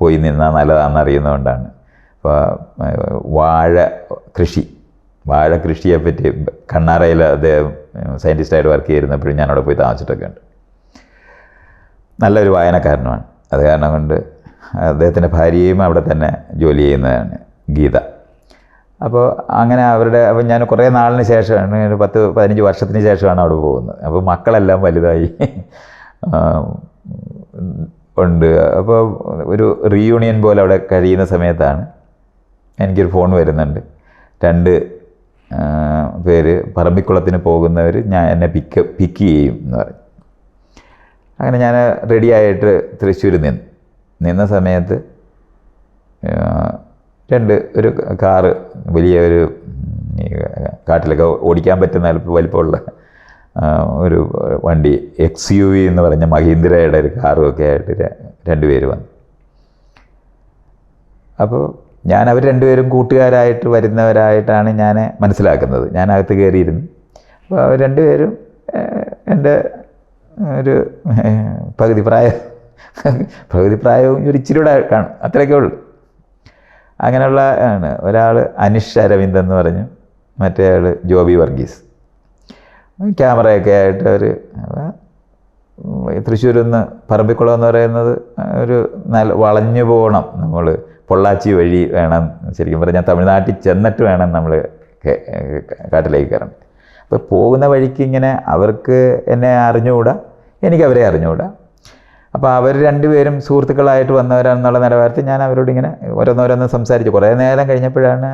പോയി നിന്നാൽ നല്ലതാണെന്ന് അറിയുന്നതുകൊണ്ടാണ്. അപ്പോൾ വാഴ കൃഷി വാഴ കൃഷിയെപ്പറ്റി കണ്ണാറയിൽ അദ്ദേഹം സയന്റിസ്റ്റായിട്ട് വർക്ക് ചെയ്തിരുന്നപ്പോഴും ഞാനവിടെ പോയി താമസിച്ചിട്ടൊക്കെ ഉണ്ട്. നല്ലൊരു വായനക്കാരനുമാണ്. അത് കാരണം കൊണ്ട് അദ്ദേഹത്തിന്റെ ഭാര്യയും അവിടെ തന്നെ ജോലി ചെയ്യുന്നതാണ് ഗീത. അപ്പോൾ അങ്ങനെ അവരുടെ അപ്പോൾ ഞാൻ കുറേ നാളിന് ശേഷമാണ് ഒരു പത്ത് പതിനഞ്ച് വർഷത്തിന് ശേഷമാണ് അവിടെ പോകുന്നത്. അപ്പോൾ മക്കളെല്ലാം വലുതായി ഉണ്ട്. അപ്പോൾ ഒരു റീയൂണിയൻ പോലെ അവിടെ കഴിയുന്ന സമയത്താണ് എനിക്കൊരു ഫോൺ വരുന്നുണ്ട്. രണ്ട് പേര് പറമ്പിക്കുളത്തിന് പോകുന്നവർ ഞാൻ എന്നെ പിക്ക് പിക്ക് ചെയ്യും എന്ന് പറഞ്ഞു. അങ്ങനെ ഞാൻ റെഡിയായിട്ട് തൃശ്ശൂർ നിന്നു നിന്ന സമയത്ത് രണ്ട് ഒരു കാറ് വലിയ ഒരു കാട്ടിലൊക്കെ ഓടിക്കാൻ പറ്റുന്ന വലിപ്പമുള്ള ഒരു വണ്ടി എക്സ് യു വി എന്ന് പറഞ്ഞ മഹീന്ദ്രയുടെ ഒരു കാറും ഒക്കെ ആയിട്ട് രണ്ടുപേർ വന്നു. അപ്പോൾ ഞാൻ അവർ രണ്ടുപേരും കൂട്ടുകാരായിട്ട് വരുന്നവരായിട്ടാണ് ഞാൻ മനസ്സിലാക്കുന്നത്. ഞാൻ അകത്ത് കയറിയിരുന്നു. അപ്പോൾ അവർ രണ്ടുപേരും എന്റെ ഒരു പകുതി പ്രായം പകുതി പ്രായവും ഒരു ഇച്ചിരി കൂടെ കാണും. അത്രയൊക്കെ ഉള്ളു. അങ്ങനെയുള്ള ആണ്. ഒരാൾ അനിഷ് അരവിന്ദ് എന്ന് പറഞ്ഞു. മറ്റേ ആൾ ജോബി വർഗീസ്. ക്യാമറയൊക്കെ ആയിട്ട് ഒരു തൃശ്ശൂരിൽ നിന്ന് പറമ്പിക്കുളം എന്ന് പറയുന്നത് ഒരു നല്ല വളഞ്ഞു പോകണം നമ്മൾ പൊള്ളാച്ചി വഴി വേണം. ശരിക്കും പറഞ്ഞാൽ തമിഴ്നാട്ടിൽ ചെന്നിട്ട് വേണം നമ്മൾ കാട്ടിലേക്ക് കയറണം അപ്പോൾ പോകുന്ന വഴിക്ക് ഇങ്ങനെ അവർക്ക് എന്നെ അറിഞ്ഞുകൂടാ? എനിക്ക് അവരെ അറിഞ്ഞുകൂടാ? അപ്പോൾ അവർ രണ്ടുപേരും സുഹൃത്തുക്കളായിട്ട് വന്നവരാണെന്നുള്ള നിലവാരത്തിൽ ഞാൻ അവരോട് ഇങ്ങനെ ഓരോന്നോരോന്ന് സംസാരിച്ചു. കുറേ നേരം കഴിഞ്ഞപ്പോഴാണ്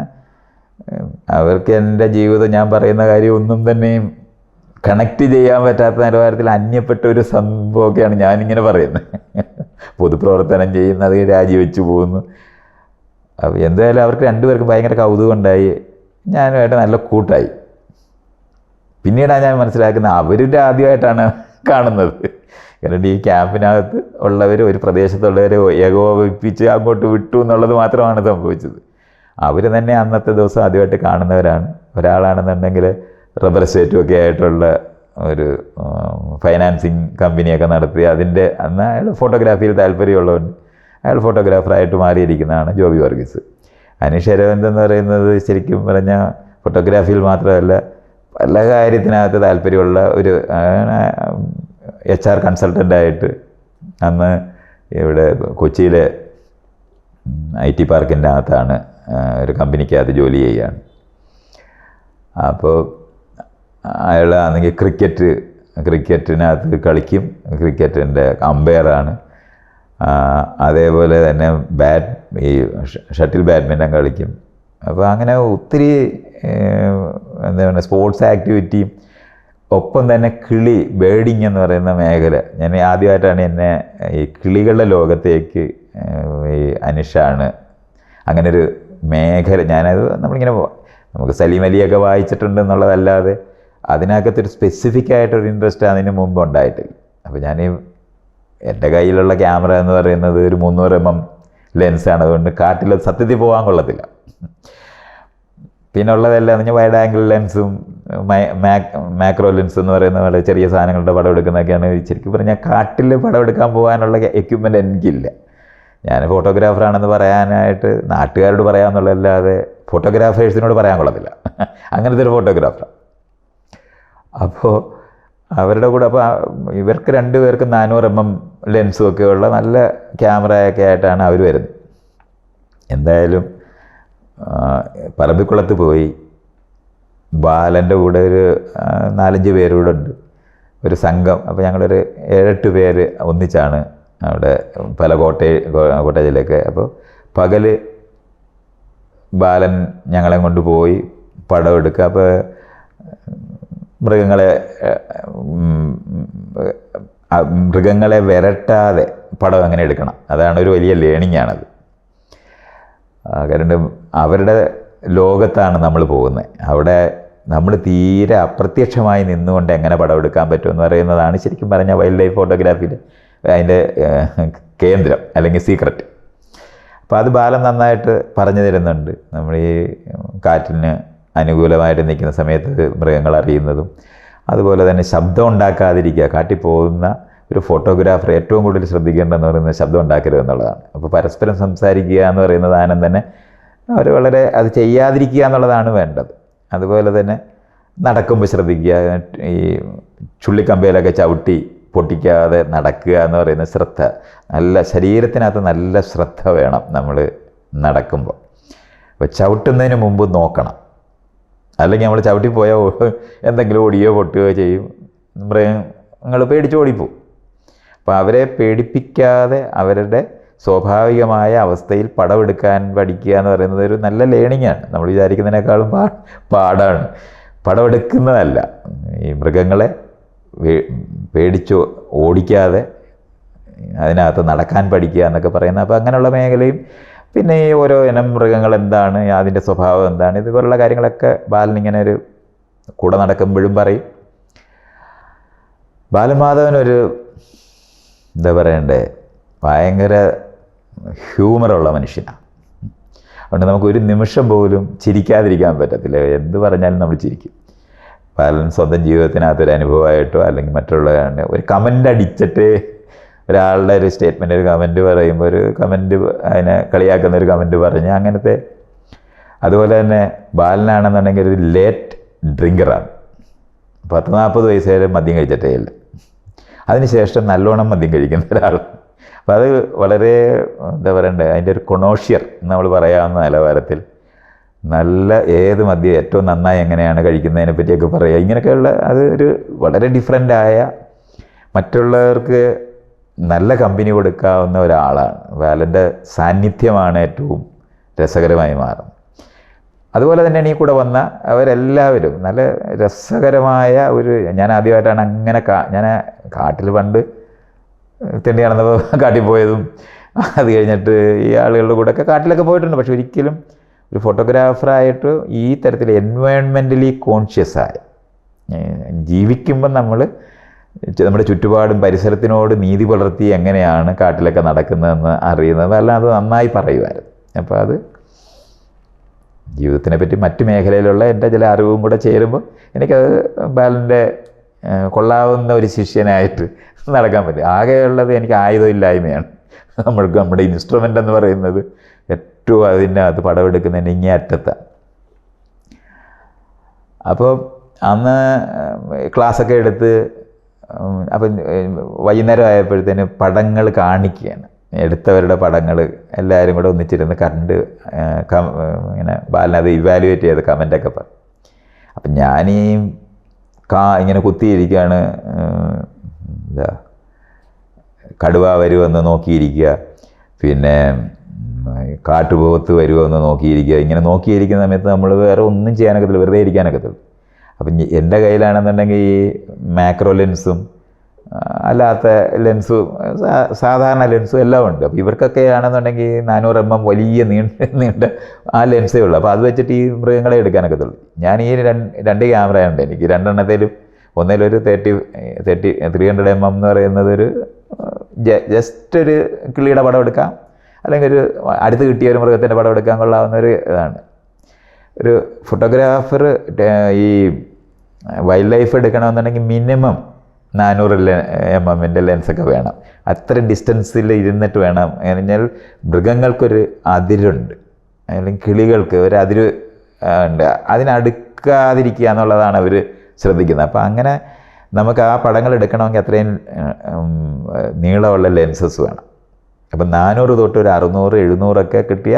അവർക്ക് എന്റെ ജീവിതം ഞാൻ പറയുന്ന കാര്യം ഒന്നും തന്നെയും കണക്റ്റ് ചെയ്യാൻ പറ്റാത്ത നിലവാരത്തിൽ അന്യപ്പെട്ട ഒരു സംഭവമൊക്കെയാണ് ഞാനിങ്ങനെ പറയുന്നത്. പൊതുപ്രവർത്തനം ചെയ്യുന്നത് രാജിവെച്ചു പോകുന്നു. അപ്പോൾ എന്തായാലും അവർക്ക് രണ്ടുപേർക്കും ഭയങ്കര കൗതുകം ഉണ്ടായി ഞാനുമായിട്ട് നല്ല കൂട്ടായി. പിന്നീടാണ് ഞാൻ മനസ്സിലാക്കുന്നത് അവരുടെ ആദ്യമായിട്ടാണ് കാണുന്നത്. കാരണം ഈ ക്യാമ്പിനകത്ത് ഉള്ളവർ ഒരു പ്രദേശത്തുള്ളവരെ ഏകോപിപ്പിച്ച് അങ്ങോട്ട് വിട്ടു എന്നുള്ളത് മാത്രമാണ് സംഭവിച്ചത്. അവർ തന്നെ അന്നത്തെ ദിവസം ആദ്യമായിട്ട് കാണുന്നവരാണ്. ഒരാളാണെന്നുണ്ടെങ്കിൽ റബ്ബർ സ്റ്റേറ്റും ഒക്കെ ആയിട്ടുള്ള ഒരു ഫൈനാൻസിങ് കമ്പനിയൊക്കെ നടത്തി അതിന്റെ അന്ന് അയാൾ ഫോട്ടോഗ്രാഫിയിൽ താല്പര്യമുള്ളവൻ അയാൾ ഫോട്ടോഗ്രാഫറായിട്ട് മാറിയിരിക്കുന്നതാണ് ജോബി വർഗീസ്. അനീഷ് അരവിന്ദ് എന്ന് പറയുന്നത് ശരിക്കും പറഞ്ഞാൽ ഫോട്ടോഗ്രാഫിയിൽ മാത്രമല്ല പല കാര്യത്തിനകത്ത് താല്പര്യമുള്ള ഒരു എച്ച് ആർ കൺസൾട്ടന്റായിട്ട് അന്ന് ഇവിടെ കൊച്ചിയിലെ ഐ ടി പാർക്കിന്റെ അകത്താണ് ഒരു കമ്പനിക്കകത്ത് ജോലി ചെയ്യുകയാണ് അപ്പോൾ അയാൾ ആണെങ്കിൽ ക്രിക്കറ്റ് ക്രിക്കറ്റിനകത്ത് കളിക്കും. ക്രിക്കറ്റിന്റെ അമ്പയറാണ് അതേപോലെ തന്നെ ബാറ്റ് ഈ ഷട്ടിൽ ബാഡ്മിന്റൺ കളിക്കും. അപ്പോൾ അങ്ങനെ ഒത്തിരി എന്താ പറയുക സ്പോർട്സ് ആക്ടിവിറ്റിയും ഒപ്പം തന്നെ കിളി ബേഡിങ് എന്ന് പറയുന്ന മേഖല. ഞാൻ ആദ്യമായിട്ടാണ് എന്നെ ഈ കിളികളുടെ ലോകത്തേക്ക് ഈ അനുഷാണ്. അങ്ങനെ ഒരു മേഖല ഞാനത് നമ്മളിങ്ങനെ നമുക്ക് സലീം അലിയൊക്കെ വായിച്ചിട്ടുണ്ട് എന്നുള്ളതല്ലാതെ അതിനകത്തൊരു സ്പെസിഫിക് ആയിട്ടൊരു ഇൻട്രസ്റ്റ് അതിന് മുമ്പ് ഉണ്ടായിട്ടില്ല. അപ്പോൾ ഞാൻ എന്റെ കയ്യിലുള്ള ക്യാമറ എന്ന് പറയുന്നത് ഒരു മുന്നൂറ് എം എം ലെൻസാണ് അതുകൊണ്ട് കാട്ടിൽ സത്യത്തിൽ പോകാൻ കൊള്ളത്തില്ല. പിന്നെ ഉള്ളതെല്ലാം എന്ന് വൈഡ് ആംഗിൾ ലെൻസും മാക്രോ ലെൻസ് എന്ന് പറയുന്ന വളരെ ചെറിയ സാധനങ്ങളുടെ പടം എടുക്കുന്നതൊക്കെയാണ് ശരിക്കും പറഞ്ഞാൽ കാട്ടിൽ പടം എടുക്കാൻ പോകാനുള്ള എക്യുപ്മെന്റ് എനിക്കില്ല. ഞാൻ ഫോട്ടോഗ്രാഫറാണെന്ന് പറയാനായിട്ട് നാട്ടുകാരോട് പറയാമെന്നുള്ളതല്ലാതെ ഫോട്ടോഗ്രാഫേഴ്സിനോട് പറയാൻ കൊള്ളത്തില്ല. അങ്ങനത്തെ ഒരു ഫോട്ടോഗ്രാഫർ അപ്പോൾ അവരുടെ കൂടെ അപ്പോൾ ഇവർക്ക് രണ്ടുപേർക്കും നാനൂറ് എം എം ലെൻസും ഒക്കെ ഉള്ള നല്ല ക്യാമറയൊക്കെ ആയിട്ടാണ് അവർ വരുന്നത്. എന്തായാലും പറമ്പിക്കുളത്ത് പോയി. ബാലന്റെ കൂടെ ഒരു നാലഞ്ച് പേരൂടെ ഉണ്ട്. ഒരു സംഘം. അപ്പോൾ ഞങ്ങളൊരു ഏഴെട്ട് പേര് ഒന്നിച്ചാണ് അവിടെ പല കോട്ടയ കോട്ടേജിലൊക്കെ. അപ്പോൾ പകൽ ബാലൻ ഞങ്ങളെ കൊണ്ട് പോയി പടം എടുക്കുക. അപ്പോൾ മൃഗങ്ങളെ മൃഗങ്ങളെ വിരട്ടാതെ പടം അങ്ങനെ എടുക്കണം. അതാണ് ഒരു വലിയ ലേണിംഗ് ആണത്. കാരണം അവരുടെ ലോകത്താണ് നമ്മൾ പോകുന്നത്. അവിടെ നമ്മൾ തീരെ അപ്രത്യക്ഷമായി നിന്നുകൊണ്ട് എങ്ങനെ പടം എടുക്കാൻ പറ്റുമെന്ന് പറയുന്നതാണ് ശരിക്കും പറഞ്ഞാൽ വൈൽഡ് ലൈഫ് ഫോട്ടോഗ്രാഫിയിൽ അതിന്റെ കേന്ദ്രം അല്ലെങ്കിൽ സീക്രട്ട് അപ്പോൾ അത് ബാലൻ നന്നായിട്ട് പറഞ്ഞു തരുന്നുണ്ട്. നമ്മൾ ഈ കാറ്റിന് അനുകൂലമായിട്ട് നിൽക്കുന്ന സമയത്ത് മൃഗങ്ങൾ അറിയുന്നതും അതുപോലെ തന്നെ ശബ്ദം ഉണ്ടാക്കാതിരിക്കുക കാട്ടിൽ പോകുന്ന ഒരു ഫോട്ടോഗ്രാഫർ ഏറ്റവും കൂടുതൽ ശ്രദ്ധിക്കേണ്ടതെന്ന് പറയുന്നത് ശബ്ദം ഉണ്ടാക്കരുത് എന്നുള്ളതാണ്. അപ്പോൾ പരസ്പരം സംസാരിക്കുക എന്ന് പറയുന്ന ആനം തന്നെ അവർ വളരെ അത് ചെയ്യാതിരിക്കുക എന്നുള്ളതാണ് വേണ്ടത്. അതുപോലെ തന്നെ നടക്കുമ്പോൾ ശ്രദ്ധിക്കുക ഈ ചുള്ളിക്കമ്പയിലൊക്കെ ചവിട്ടി പൊട്ടിക്കാതെ നടക്കുക എന്ന് പറയുന്ന ശ്രദ്ധ നല്ല ശരീരത്തിനകത്ത് നല്ല ശ്രദ്ധ വേണം നമ്മൾ നടക്കുമ്പോൾ അപ്പോൾ ചവിട്ടുന്നതിന് മുമ്പ് നോക്കണം. അല്ലെങ്കിൽ നമ്മൾ ചവിട്ടി പോയാൽ എന്തെങ്കിലും ഓടിയോ പൊട്ടുകയോ ചെയ്യും. മൃഗങ്ങൾ പേടിച്ച് ഓടിപ്പോവും. അപ്പോൾ അവരെ പേടിപ്പിക്കാതെ അവരുടെ സ്വാഭാവികമായ അവസ്ഥയിൽ പടമെടുക്കാൻ പഠിക്കുക എന്ന് പറയുന്നത് ഒരു നല്ല ലേണിംഗ് ആണ്. നമ്മൾ വിചാരിക്കുന്നതിനേക്കാളും പാ പാടാണ്. പടമെടുക്കുന്നതല്ല. ഈ മൃഗങ്ങളെ പേടിച്ചു ഓടിക്കാതെ അതിനകത്ത് നടക്കാൻ പഠിക്കുക എന്നൊക്കെ പറയുന്ന അപ്പോൾ അങ്ങനെയുള്ള മേഖലയും പിന്നെ ഈ ഓരോ ഇനം മൃഗങ്ങൾ എന്താണ് അതിന്റെ സ്വഭാവം എന്താണ് ഇതുപോലുള്ള കാര്യങ്ങളൊക്കെ ബാലൻ ഇങ്ങനെ ഒരു കൂടെ നടക്കുമ്പോഴും പറയും. ബാലമാധവനൊരു എന്താ പറയണ്ടേ? ഭയങ്കര ഹ്യൂമറുള്ള മനുഷ്യനാണ് അതുകൊണ്ട് നമുക്ക് ഒരു നിമിഷം പോലും ചിരിക്കാതിരിക്കാൻ പറ്റത്തില്ല. എന്ത് പറഞ്ഞാലും നമ്മൾ ചിരിക്കും. പലരും സ്വന്തം ജീവിതത്തിനകത്തൊരു അനുഭവമായിട്ടോ അല്ലെങ്കിൽ മറ്റുള്ള ഒരു കമന്റ് അടിച്ചിട്ട് ഒരാളുടെ ഒരു സ്റ്റേറ്റ്മെന്റ് ഒരു കമന്റ് പറയുമ്പോൾ ഒരു കമന്റ് അതിനെ കളിയാക്കുന്ന ഒരു കമന്റ് പറഞ്ഞ് അങ്ങനത്തെ അതുപോലെ തന്നെ ബാലനാണെന്നുണ്ടെങ്കിൽ ഒരു ലേറ്റ് ഡ്രിങ്കറാണ് പത്ത് നാൽപ്പത് വയസ്സ് മദ്യം കഴിച്ചിട്ടേ ഇല്ല അതിനുശേഷം നല്ലോണം മദ്യം കഴിക്കുന്ന ഒരാൾ അപ്പോൾ അത് വളരെ എന്താ പറയണ്ടേ അതിന്റെ ഒരു കൊണോഷ്യർ നമ്മൾ പറയാവുന്ന നിലവാരത്തിൽ നല്ല ഏത് മദ്യം ഏറ്റവും നന്നായി എങ്ങനെയാണ് കഴിക്കുന്നതിനെ പറ്റിയൊക്കെ പറയുക. ഇങ്ങനെയൊക്കെയുള്ള അത് ഒരു വളരെ ഡിഫറെന്റായ മറ്റുള്ളവർക്ക് നല്ല കമ്പനി കൊടുക്കാവുന്ന ഒരാളാണ്. ബാലന്റെ സാന്നിധ്യമാണ് ഏറ്റവും രസകരമായി മാറുന്നത്. അതുപോലെ തന്നെ ഈ കൂടെ വന്ന അവരെല്ലാവരും നല്ല രസകരമായ ഒരു ഞാൻ ആദ്യമായിട്ടാണ് അങ്ങനെ കാ ഞാൻ കാട്ടിൽ പണ്ട് തെണ്ടി നടന്നപ്പോൾ കാട്ടിൽ പോയതും അത് കഴിഞ്ഞിട്ട് ഈ ആളുകളുടെ കൂടെയൊക്കെ കാട്ടിലൊക്കെ പോയിട്ടുണ്ട്. പക്ഷെ ഒരിക്കലും ഒരു ഫോട്ടോഗ്രാഫറായിട്ട് ഈ തരത്തിൽ എൻവയോൺമെന്റലി കോൺഷ്യസ് ആയ. ഏഹ് ജീവിക്കുമ്പം നമ്മൾ നമ്മുടെ ചുറ്റുപാടും പരിസരത്തിനോട് നീതി പുലർത്തി എങ്ങനെയാണ് കാട്ടിലൊക്കെ നടക്കുന്നതെന്ന് അറിയുന്നത്. അല്ല അത് നന്നായി പറയുമായിരുന്നു. അപ്പോൾ അത് ജീവിതത്തിനെ പറ്റി മറ്റ് മേഖലയിലുള്ള എന്റെ ചില അറിവും കൂടെ ചേരുമ്പോൾ എനിക്കത് ബാലന്റെ കൊള്ളാവുന്ന ഒരു ശിഷ്യനായിട്ട് നടക്കാൻ പറ്റും. ആകെയുള്ളത് എനിക്ക് ആയുധമില്ലായ്മയാണ്. നമ്മൾക്ക് നമ്മുടെ ഇൻസ്ട്രുമെന്റ് എന്ന് പറയുന്നത് ഏറ്റവും അതിന്റെ അത് പടമെടുക്കുന്നതിന് ഇങ്ങേ അറ്റത്താണ് അപ്പോൾ അന്ന് ക്ലാസ്സൊക്കെ എടുത്ത് അപ്പം വൈകുന്നേരം ആയപ്പോഴത്തേന് പടങ്ങൾ കാണിക്കുകയാണ്. എടുത്തവരുടെ പടങ്ങൾ എല്ലാവരും കൂടെ ഒന്നിച്ചിരുന്ന് കണ്ട് ഇങ്ങനെ ബാലനത് ഇവാലുവേറ്റ് ചെയ്ത് കമന്റൊക്കെ പറഞ്ഞു. അപ്പം ഞാനീ കാ ഇങ്ങനെ കുത്തിയിരിക്കുകയാണ് എന്താ കടുവ വരുമെന്ന് നോക്കിയിരിക്കുക പിന്നെ കാട്ടുപോകത്ത് വരുമെന്ന് നോക്കിയിരിക്കുക ഇങ്ങനെ നോക്കിയിരിക്കുന്ന സമയത്ത് നമ്മൾ വേറെ ഒന്നും ചെയ്യാനൊക്കത്തില്ല വെറുതെ ഇരിക്കാനൊക്കത്തില്ല അപ്പം എന്റെ കയ്യിലാണെന്നുണ്ടെങ്കിൽ ഈ മാക്രോ ലെൻസും അല്ലാത്ത ലെൻസും സാധാരണ ലെൻസും എല്ലാം ഉണ്ട്. അപ്പോൾ ഇവർക്കൊക്കെ ആണെന്നുണ്ടെങ്കിൽ നാനൂറ് എം എം വലിയ നീണ്ട നീണ്ട ആ ലെൻസേ ഉള്ളൂ. അപ്പോൾ അത് വെച്ചിട്ട് ഈ മൃഗങ്ങളെ എടുക്കാനൊക്കത്തുള്ളൂ ഞാൻ ഈ രണ്ട് രണ്ട് ക്യാമറയുണ്ട് എനിക്ക്. രണ്ടെണ്ണത്തിലും ഒന്നിലൊരു thirty thirty three hundred M M എന്ന് പറയുന്നത് ഒരു ജസ്റ്റ് ഒരു കിളിയുടെ പടം എടുക്കാം. അല്ലെങ്കിൽ ഒരു അടുത്ത് കിട്ടിയ ഒരു മൃഗത്തിന്റെ പടം എടുക്കാൻ കൊള്ളാവുന്ന ഒരു ഇതാണ്. ഒരു ഫോട്ടോഗ്രാഫർ ഈ വൈൽഡ് ലൈഫ് എടുക്കണമെന്നുണ്ടെങ്കിൽ മിനിമം നാനൂറ് എം എമ്മിന്റെ ലെൻസൊക്കെ വേണം. അത്ര ഡിസ്റ്റൻസിൽ ഇരുന്നിട്ട് വേണം. പറഞ്ഞാൽ മൃഗങ്ങൾക്കൊരു അതിരുണ്ട്. അല്ലെങ്കിൽ കിളികൾക്ക് ഒരു അതിര് ഉണ്ട്. അതിനടുക്കാതിരിക്കുക എന്നുള്ളതാണ് അവർ ശ്രദ്ധിക്കുന്നത്. അപ്പോൾ അങ്ങനെ നമുക്ക് ആ പടങ്ങൾ എടുക്കണമെങ്കിൽ അത്രയും നീളമുള്ള ലെൻസസ് വേണം. അപ്പം നാനൂറ് തൊട്ട് ഒരു അറുന്നൂറ് എഴുന്നൂറൊക്കെ കിട്ടിയ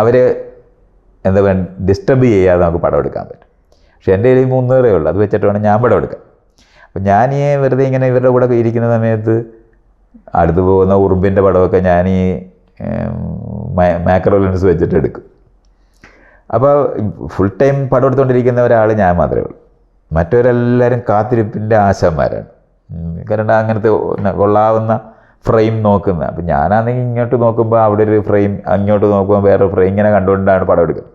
അവർ എന്താ പറയുക ഡിസ്റ്റർബ് ചെയ്യാതെ നമുക്ക് പടം എടുക്കാൻ പറ്റും. പക്ഷേ എന്റെ കയ്യിൽ മുന്നൂറേ ഉള്ളൂ. അത് വെച്ചിട്ട് വേണം ഞാൻ പടം എടുക്കാൻ. അപ്പം ഞാൻ ഈ വെറുതെ ഇങ്ങനെ ഇവരുടെ കൂടെ ഇരിക്കുന്ന സമയത്ത് അടുത്ത് പോകുന്ന ഉറുമ്പിന്റെ പടമൊക്കെ ഞാൻ ഈ മാക്രോ ലെൻസ് വെച്ചിട്ട് എടുക്കും. അപ്പോൾ ഫുൾ ടൈം പടം എടുത്തുകൊണ്ടിരിക്കുന്ന ഒരാൾ ഞാൻ മാത്രമേ ഉള്ളൂ. മറ്റവരെല്ലാവരും കാത്തിരിപ്പിന്റെ ആശാന്മാരാണ്. കാരണം അങ്ങനത്തെ കൊള്ളാവുന്ന ഫ്രെയിം നോക്കുന്നത് അപ്പം ഞാനാണെങ്കിൽ ഇങ്ങോട്ട് നോക്കുമ്പോൾ അവിടെ ഒരു ഫ്രെയിം അങ്ങോട്ട് നോക്കുമ്പോൾ വേറെ ഫ്രെയിം ഇങ്ങനെ കണ്ടുകൊണ്ടാണ് പടം എടുക്കുന്നത്.